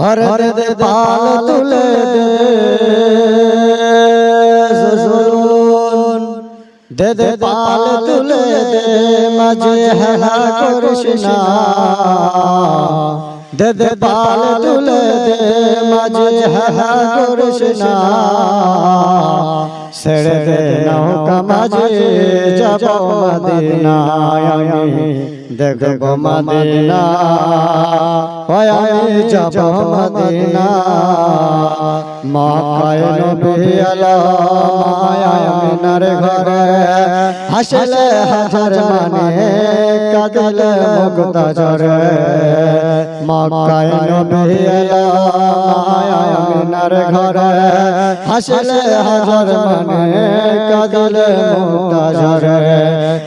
হরে দে পাল তুলে দে। দে দে পাল তুলে দে। মাঝে হেলা করিস না। দে দে পাল তুলে দে। মাঝে হেলা করিস না। ছেড়ে দে নৌকা মাঝে যাব মদিনায় আমি। দেখব মদিনা ওই আমি যাব মদিনা মক্কায় নবী আলা আমিনার ঘরে হাসলে হাজার মানে কাঁদলে মুক্তা ঝরে মক্কায় নবী আলা আমিনার ঘরে, হাসলে হাজার মানে কাঁদলে মুক্তা ঝরে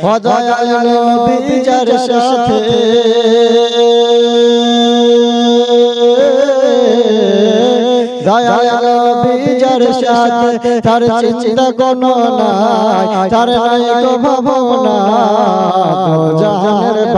ও দয়াল নবী যার সাথে। দয়াল বিজর সাথে, তার চিন্তা কোনো নাই, তার নাই ভাবনা তো জাহানের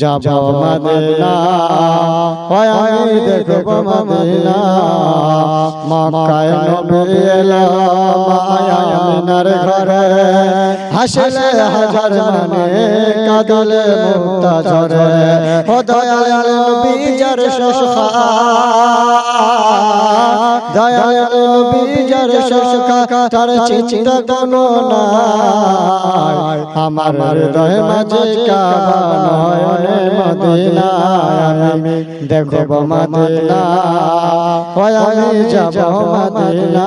যাব মদিনা ওই আমি দেখব মদিনা মক্কায় নবী এলো মায়া আমিনার ঘরে। হাসলে হাজার মানে কাদলে মুক্তা ও দয়াল নবী যার সখা দয়াল নবী যার তার চিন্তা কোনো নাই। আমার হৃদয় মাঝে কাবা নয়নে মদিনা আমি দেখব মদিনা। আমি যাব মদিনা।